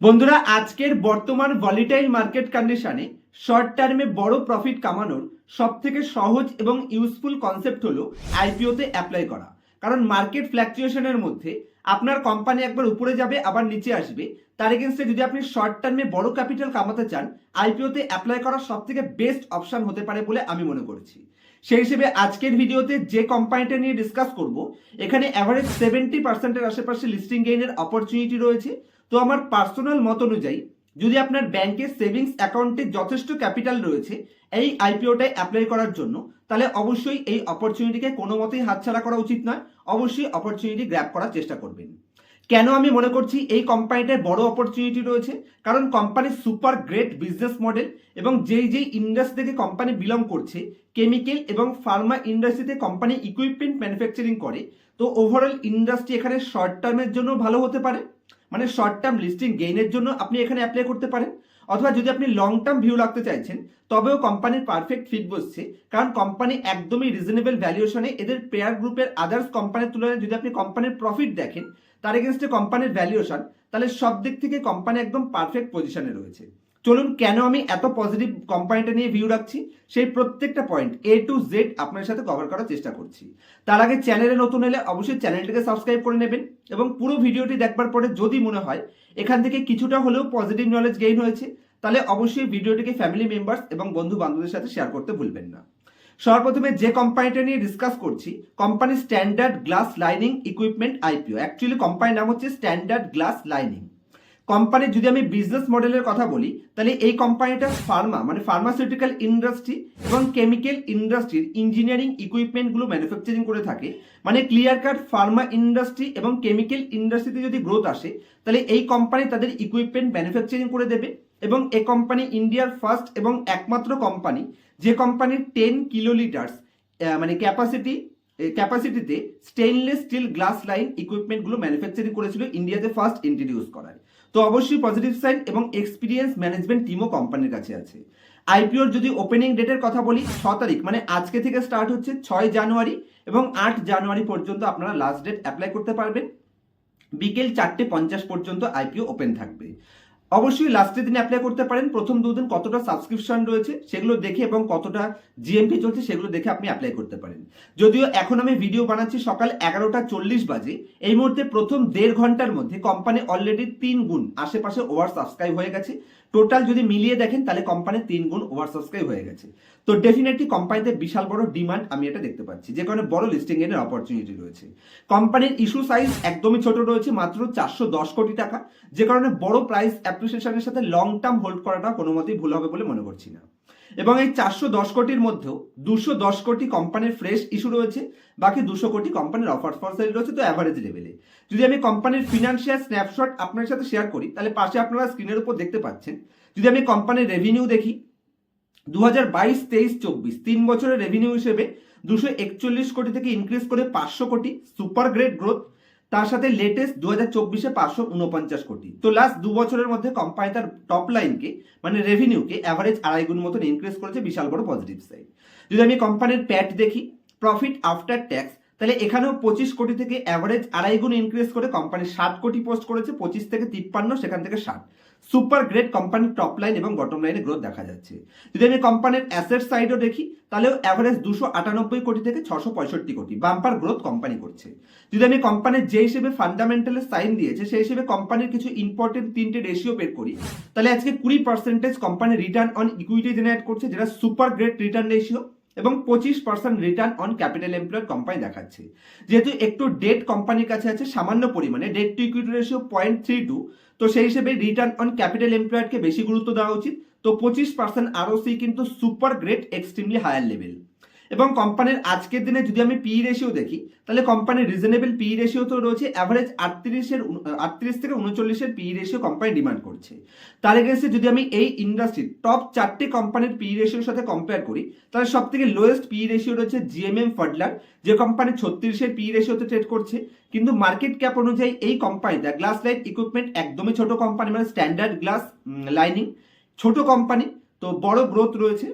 বন্ধুরা, আজকের বর্তমান ভলিটাইল মার্কেট কন্ডিশনে শর্ট টার্মে বড় প্রফিট কামানোর সব থেকে সহজ এবং ইউজফুল কনসেপ্ট হলো আইপিওতে অ্যাপ্লাই করা। কারণ মার্কেট ফ্ল্যাকচুয়েশনের মধ্যে আপনার কোম্পানি একবার উপরে যাবে, আবার নিচে আসবে। তার এগেনস্টে যদি আপনি শর্ট টার্মে বড় ক্যাপিটাল কামাতে চান আইপিওতে অ্যাপ্লাই করা সব থেকে বেস্ট অপশন হতে পারে বলে আমি মনে করছি। সেই হিসেবে আজকের ভিডিওতে যে কোম্পানিটা নিয়ে ডিসকাস করব, এখানে অ্যাভারেজ সেভেন্টি পার্সেন্টের আশেপাশে লিস্টিং গেইনের অপরচুনিটি রয়েছে। তো আমার পার্সোনাল মত অনুযায়ী, যদি আপনার ব্যাংকের সেভিংস অ্যাকাউন্টে যথেষ্ট ক্যাপিটাল রয়েছে, এই আইপিওটায় অ্যাপ্লাই করার জন্য, তাহলে অবশ্যই এই অপরচুনিটিকে কোনো মতেই হাতছাড়া করা উচিত নয়। অবশ্যই অপরচুনিটি গ্র্যাপ করার চেষ্টা করবেন। কেন আমি মনে করছি এই কোম্পানিটায় বড় অপরচুনিটি রয়েছে? কারণ কোম্পানির সুপার গ্রেট বিজনেস মডেল এবং যেই যেই ইন্ডাস্ট্রি থেকে কোম্পানি বিলং করছে কেমিক্যাল এবং ফার্মা ইন্ডাস্ট্রিতে কোম্পানি ইকুইপমেন্ট ম্যানুফ্যাকচারিং করে, তো ওভারঅল ইন্ডাস্ট্রি এখানে শর্ট টার্মের জন্য ভালো হতে পারে। মানে শর্ট টার্ম লিস্টিং গেইনের জন্য আপনি এখানে অ্যাপ্লাই করতে পারেন, অথবা যদি আপনি লং টার্ম ভিউ রাখতে চাইছেন, তবেও কোম্পানির পারফেক্ট ফিট বসছে কারণ কোম্পানি একদমই রিজনেবল ভ্যালুয়েশনে এদের পেয়ার গ্রুপের আদার্স কোম্পানির তুলনায় যদি আপনি কোম্পানির প্রফিট দেখেন, তার এগেনস্টে কোম্পানির ভ্যালুয়েশন তাহলে সব দিক থেকে কোম্পানি একদম পারফেক্ট পজিশনে রয়েছে। চলুন কেন আমি এত পজিটিভ কোম্পানিটা নিয়ে ভিউ রাখছি? সেই প্রত্যেকটা পয়েন্ট এ টু জেড আপনার সাথে কভার করার চেষ্টা করছি। তার আগে চ্যানেলে নতুন এলে অবশ্যই চ্যানেলটিকে সাবস্ক্রাইব করে নেবেন এবং পুরো ভিডিওটি দেখবার পরে যদি মনে হয় এখান থেকে কিছুটা হলেও পজিটিভ নলেজ গেইন হয়েছে, তাহলে অবশ্যই ভিডিওটিকে ফ্যামিলি মেম্বার্স এবং বন্ধু বান্ধবদের সাথে শেয়ার করতে ভুলবেন না। সর্বপ্রথমে যে কোম্পানিটা নিয়ে ডিসকাস করছি company standard glass lining equipment IPO actually কোম্পানির নাম হচ্ছে স্ট্যান্ডার্ড গ্লাস লাইনিং কোম্পানির যদি আমি বিজনেস মডেলের কথা বলি, তাহলে এই কোম্পানিটা ফার্মা মানে ফার্মাসিউটিক্যাল ইন্ডাস্ট্রি এবং কেমিক্যাল ইন্ডাস্ট্রির ইঞ্জিনিয়ারিং ইকুইপমেন্টগুলো ম্যানুফ্যাকচারিং করে থাকে। মানে ক্লিয়ার কাট ফার্মা ইন্ডাস্ট্রি এবং কেমিক্যাল ইন্ডাস্ট্রিতে যদি গ্রোথ আসে, তাহলে এই কোম্পানি তাদের ইকুইপমেন্ট ম্যানুফ্যাকচারিং করে দেবে এবং এ কোম্পানি ইন্ডিয়ার ফার্স্ট এবং একমাত্র কোম্পানি যে কোম্পানির টেন কিলো কিলোলিটার্স মানে ক্যাপাসিটি ক্যাপাসিটিতে স্টেইনলেস স্টিল গ্লাস লাইন ইকুইপমেন্টগুলো ম্যানুফ্যাকচারিং করেছিল ইন্ডিয়াতে ফার্স্ট ইন্ট্রোডিউস করায় তো অবশ্যই পজিটিভ সাইন এবং এক্সপিরিয়েন্স ম্যানেজমেন্ট টিমও কোম্পানির কাছে আছে। আইপিওর যদি ওপেনিং ডেটের কথা বলি, ছ তারিখ মানে আজকে থেকে স্টার্ট হচ্ছে ছয় জানুয়ারি এবং আট জানুয়ারি পর্যন্ত আপনারা লাস্ট ডেট অ্যাপ্লাই করতে পারবেন। বিকেল চারটে পঞ্চাশ পর্যন্ত আইপিও ওপেন থাকবে। অবশ্যই লাস্টের দিনে অ্যাপ্লাই করতে পারেন। প্রথম দুদিন কতটা সাবস্ক্রিপশন রয়েছে সেগুলো দেখে এবং কতটা জিএমপি চলছে সেগুলো দেখে আপনি অ্যাপ্লাই করতে পারেন। যদিও এখন আমি ভিডিও বানাচ্ছি সকাল এগারোটা চল্লিশ বাজে। এই মুহূর্তে প্রথম দেড় ঘণ্টার মধ্যে কোম্পানি অলরেডি তিন গুণ আশেপাশে ওভার সাবস্ক্রাইব হয়ে গেছে। টোটাল যদি মিলিয়ে দেখেন, তাহলে কোম্পানির তিন গুণ ওভার সাবস্ক্রাইব হয়ে গেছে। তো ডেফিনেটলি কোম্পানিতে বিশাল বড় ডিমান্ড আমি এটা দেখতে পাচ্ছি। যে কারণে বড় লিস্টিং এর অপরচুনিটি রয়েছে। কোম্পানির ইস্যু সাইজ একদমই ছোট রয়েছে, মাত্র চারশো দশ কোটি টাকা। যে কারণে বড় প্রাইস অ্যাপ্রিসিয়েশনের সাথে লং টার্ম হোল্ড করাটা কোনো মতেই ভুল হবে বলে মনে করছি না। এবং এই চারশো দশ কোটির মধ্যেও দুশো দশ কোটি কোম্পানির ফ্রেশ ইস্যু রয়েছে, বাকি দুশো কোটি কোম্পানির অফার ফর সেল রয়েছে, তো অ্যাভারেজ লেভেলে যদি আমি কোম্পানির ফিনান্সিয়াল স্ন্যাপশট আপনার সাথে শেয়ার করি, তাহলে পাশে আপনারা স্ক্রিনের উপর দেখতে পাচ্ছেন, যদি আমি কোম্পানির রেভিনিউ দেখি দু হাজার বাইশ, তেইশ, চব্বিশ, তিন বছরের রেভিনিউ হিসেবে দুশো একচল্লিশ কোটি থেকে ইনক্রিজ করে পাঁচশো কোটি সুপার গ্রেট গ্রোথ তার সাথে লেটেস্ট দু হাজার চব্বিশে পাঁচশো উনপঞ্চাশ কোটি। তো লাস্ট দু বছরের মধ্যে কোম্পানি তার টপ লাইনকে মানে রেভিনিউকে অ্যাভারেজ আড়াই গুণ মতন ইনক্রিজ করেছে বিশাল বড় পজিটিভ সাইড যদি আমি কোম্পানির প্যাট দেখি প্রফিট আফটার ট্যাক্স তাহলে এখানেও পঁচিশ কোটি থেকে অ্যাভারেজ আড়াই গুণ ইনক্রিজ করে কোম্পানি ষাট কোটি পোস্ট করেছে, পঁচিশ থেকে তিপ্পান্ন, সেখান থেকে ষাট। সুপার গ্রেট কোম্পানির টপ লাইন এবং বটম লাইনে গ্রোথ দেখা যাচ্ছে। যদি আমি কোম্পানির অ্যাসেট সাইডও দেখি, তাহলেও অ্যাভারেজ দুশো আটানব্বই কোটি থেকে ছশো পঁয়ষট্টি কোটি বাম্পার গ্রোথ কোম্পানি করছে। যদি আমি কোম্পানির যে হিসেবে ফান্ডামেন্টালের সাইন দিয়েছে, সেই হিসেবে কোম্পানির কিছু ইম্পর্টেন্ট তিনটে রেশিও বের করি, তাহলে আজকে কুড়ি percentage company return on equity generate করছে, যেটা সুপার গ্রেট রিটার্ন রেশিও এবং পঁচিশ percent return on capital employed company দেখাচ্ছে। যেহেতু একটু ডেট কোম্পানির কাছে আছে, সামান্য পরিমাণে debt to equity ratio point three two তো সেই হিসেবে রিটার্ন অন ক্যাপিটাল এমপ্লয়েডকে বেশি গুরুত্ব দেওয়া উচিত। তো পঁচিশ পার্সেন্ট আরওসি কিন্তু super great extremely higher level এবং কোম্পানির আজকের দিনে যদি আমি পি রেশিও দেখি, তাহলে কোম্পানির রিজনেবল পি রেশিও তো রয়েছে অ্যাভারেজ আটত্রিশের আটত্রিশ থেকে উনচল্লিশের পি রেশিও কোম্পানি ডিমান্ড করছে। তার এগেন্সে যদি আমি এই ইন্ডাস্ট্রির টপ চারটে কোম্পানির পি রেশিওর সাথে কম্পেয়ার করি, তাহলে সব থেকে লোয়েস্ট পি রেশিও রয়েছে জিএমএম ফাডলার যে কোম্পানি ছত্রিশের পি রেশিওতে ট্রেড করছে। কিন্তু মার্কেট ক্যাপ অনুযায়ী এই কোম্পানিটা গ্লাস লাইট ইকুইপমেন্ট একদমই ছোট কোম্পানি মানে স্ট্যান্ডার্ড গ্লাস লাইনিং ছোট কোম্পানি তো বড় গ্রোথ রয়েছে।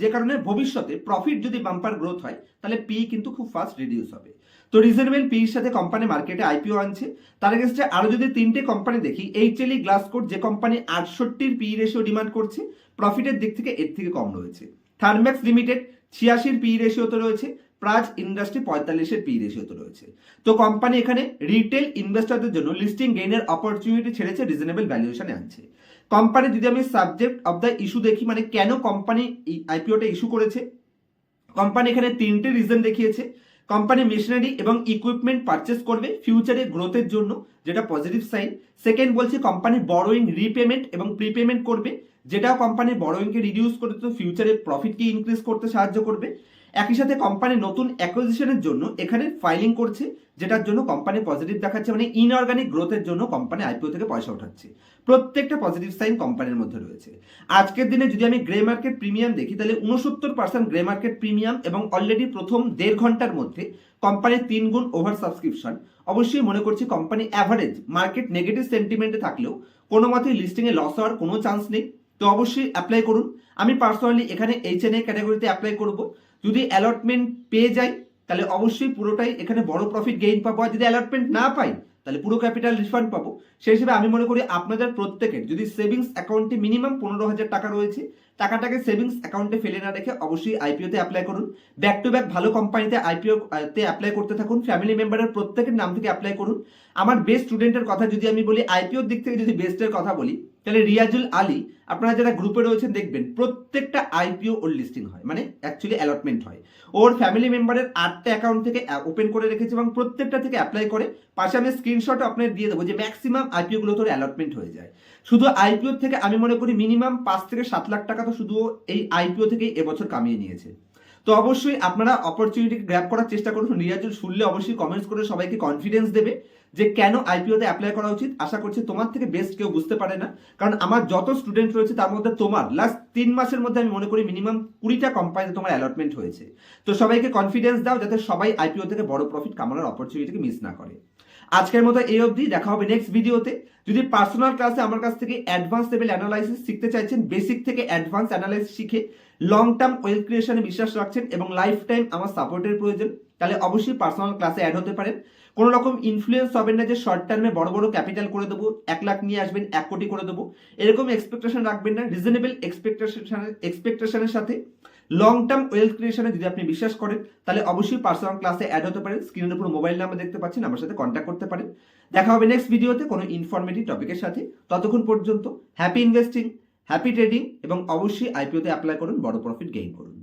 যে কারণে ভবিষ্যতে প্রফিট যদি বাম্পার গ্রোথ হয়, তাহলে পি কিন্তু খুব ফাস্ট রিডিউস হবে। তো রিজনেবল পির সাথে কোম্পানি মার্কেটে আইপিও আনছে। তার এগেস্টে আরও যদি তিনটে কোম্পানি দেখি এইচএলই গ্লাসকোট যে কোম্পানি আটষট্টির পি রেশিও ডিমান্ড করছে প্রফিটের দিক থেকে এর থেকে কম রয়েছে। থার্ম্যাক্স লিমিটেড ছিয়াশির পি রেশিওতে রয়েছে প্রাজ ইন্ডাস্ট্রি পঁয়তাল্লিশের পি রেশিওতে রয়েছে। তো কোম্পানি এখানে রিটেল ইনভেস্টরদের জন্য লিস্টিং গেইনের অপরচুনিটি ছেড়েছে রিজনেবল ভ্যালুয়েশনে আনছে। কোম্পানি যদি আমি সাবজেক্ট অফ দ্য ইস্যু দেখি মানে কেন কোম্পানি আইপিওটা ইস্যু করেছে? কোম্পানি এখানে তিনটে রিজন দেখিয়েছে। কোম্পানি মেশিনারি এবং ইকুইপমেন্ট পারচেস করবে ফিউচারে গ্রোথের জন্য, যেটা পজিটিভ সাইন সেকেন্ড বলছে কোম্পানি বড়োইং রিপেমেন্ট এবং প্রিপেমেন্ট করবে যেটা কোম্পানি বড়োইংকে রিডিউস করে তো ফিউচারে প্রফিটকে ইনক্রিজ করতে সাহায্য করবে। একই সাথে কোম্পানি নতুন অ্যাকুইজিশনের জন্য এখানে ফাইলিং করছে, যেটার জন্য কোম্পানি পজিটিভ দেখাচ্ছে মানে ইনঅর্গানিক গ্রোথের জন্য কোম্পানি আইপিও থেকে পয়সা উঠাচ্ছে। প্রত্যেকটা পজিটিভ সাইন কোম্পানির মধ্যে রয়েছে। আজকের দিনে যদি আমি গ্রে মার্কেট প্রিমিয়াম দেখি, তাহলে উনসত্তর পার্সেন্ট গ্রে মার্কেট প্রিমিয়াম এবং অলরেডি প্রথম দেড় ঘণ্টার মধ্যে কোম্পানির তিন গুণ ওভার সাবস্ক্রিপশন অবশ্যই মনে করছি কোম্পানি অ্যাভারেজ মার্কেট নেগেটিভ সেন্টিমেন্টে থাকলেও কোনো মতেই লিস্টিংয়ে লস হওয়ার কোনো চান্স নেই। তো অবশ্যই অ্যাপ্লাই করুন। আমি পার্সোনালি এখানে এইচ এন এ ক্যাটাগরিতে অ্যাপ্লাই করব। যদি অ্যালটমেন্ট পেয়ে যাই, তাহলে অবশ্যই পুরোটাই এখানে বড় প্রফিট গেইন পাবো। আর যদি অ্যালটমেন্ট না পাই, তাহলে পুরো ক্যাপিটাল রিফান্ড পাবো। সেই হিসেবে আমি মনে করি আপনাদের প্রত্যেকের যদি সেভিংস অ্যাকাউন্টে মিনিমাম পনেরো হাজার টাকা রয়েছে, টাকাটাকে সেভিংস অ্যাকাউন্টে ফেলে না রেখে অবশ্যই আইপিওতে অ্যাপ্লাই করুন। ব্যাক টু ব্যাক ভালো কোম্পানিতে আইপিও তে অ্যাপ্লাই করতে থাকুন। ফ্যামিলি মেম্বারের প্রত্যেকের নাম থেকে অ্যাপ্লাই করুন। আমার বেস্ট স্টুডেন্টের কথা যদি আমি বলি আইপিওর দিক থেকে যদি বেস্টের কথা বলি তাহলে রিয়াজুল আলী, আপনারা যারা গ্রুপে রয়েছেন দেখবেন, প্রত্যেকটা আইপিও ওর লিস্টিং হয় মানে অ্যাকচুয়ালি অ্যালটমেন্ট হয়। ওর ফ্যামিলি মেম্বারের আটটা অ্যাকাউন্ট থেকে ওপেন করে রেখেছে এবং প্রত্যেকটা থেকে অ্যাপ্লাই করে। পাশে আমি স্ক্রিনশট আপনার দিয়ে দেবো যে ম্যাক্সিমাম আইপিও গুলো তোর অ্যালটমেন্ট হয়ে যায়। শুধু আইপিও থেকে আমি মনে করি মিনিমাম পাঁচ থেকে সাত লাখ টাকা তো শুধু এই আইপিও থেকেই এবছর কামিয়ে নিয়েছে। তো অবশ্যই আপনারা অপরচুনিটি গ্র্যাপ করার চেষ্টা করুন। নিরাজুল শুনলে অবশ্যই কমেন্টস করে সবাইকে কনফিডেন্স দেবে যে কেন আইপিওতে অ্যাপ্লাই করা উচিত। আশা করছি তোমার থেকে বেস্ট কেউ বুঝতে পারে না। কারণ আমার যত স্টুডেন্ট রয়েছে, তার মধ্যে তোমার লাস্ট তিন মাসের মধ্যে আমি মনে করি মিনিমাম কুড়িটা কোম্পানিতে তোমার অ্যালটমেন্ট হয়েছে। তো সবাইকে কনফিডেন্স দাও যাতে সবাই আইপিও থেকে বড় প্রফিট কামানোর অপরচুনিটিকে মিস না করে। আজকের মতো এই অবধি দেখা হবে নেক্সট ভিডিওতে যদি পার্সোনাল ক্লাসে আমার কাছ থেকে অ্যাডভান্স লেভেল অ্যানালাইসিস শিখতে চাইছেন বেসিক থেকে অ্যাডভান্স অ্যানালাইসিস শিখে লং টার্ম ওয়েলথ ক্রিয়েশনে বিশ্বাস রাখছেন এবং লাইফ টাইম আমার সাপোর্টের প্রয়োজন, তাহলে অবশ্যই পার্সোনাল ক্লাসে অ্যাড হতে পারেন। কোনো রকম ইনফ্লুয়েন্স হবেন না যে শর্ট টার্মে বড় বড় ক্যাপিটাল করে দেবো, এক লাখ নিয়ে আসবেন, এক কোটি করে দেবো। এরকম এক্সপেকটেশন রাখবেন না রিজনেবল এক্সপেকটেশন এক্সপেকটেশনের সাথে। লং টার্ম ওয়েলথ ক্রিয়েশনে যদি আপনি বিশ্বাস করেন, তাহলে অবশ্যই পার্সোনাল ক্লাসে অ্যাড হতে পারেন। স্ক্রিনের উপর মোবাইল নাম্বার দেখতে পাচ্ছেন, আমার সাথে কন্ট্যাক্ট করতে পারেন। দেখা হবে নেক্সট ভিডিওতে কোনো ইনফরমেটিভ টপিকের সাথে। ততক্ষণ পর্যন্ত হ্যাপি ইনভেস্টিং হ্যাপি ট্রেডিং এবং অবশ্যই আইপিওতে অ্যাপ্লাই করুন, বড় প্রফিট গেইন করুন।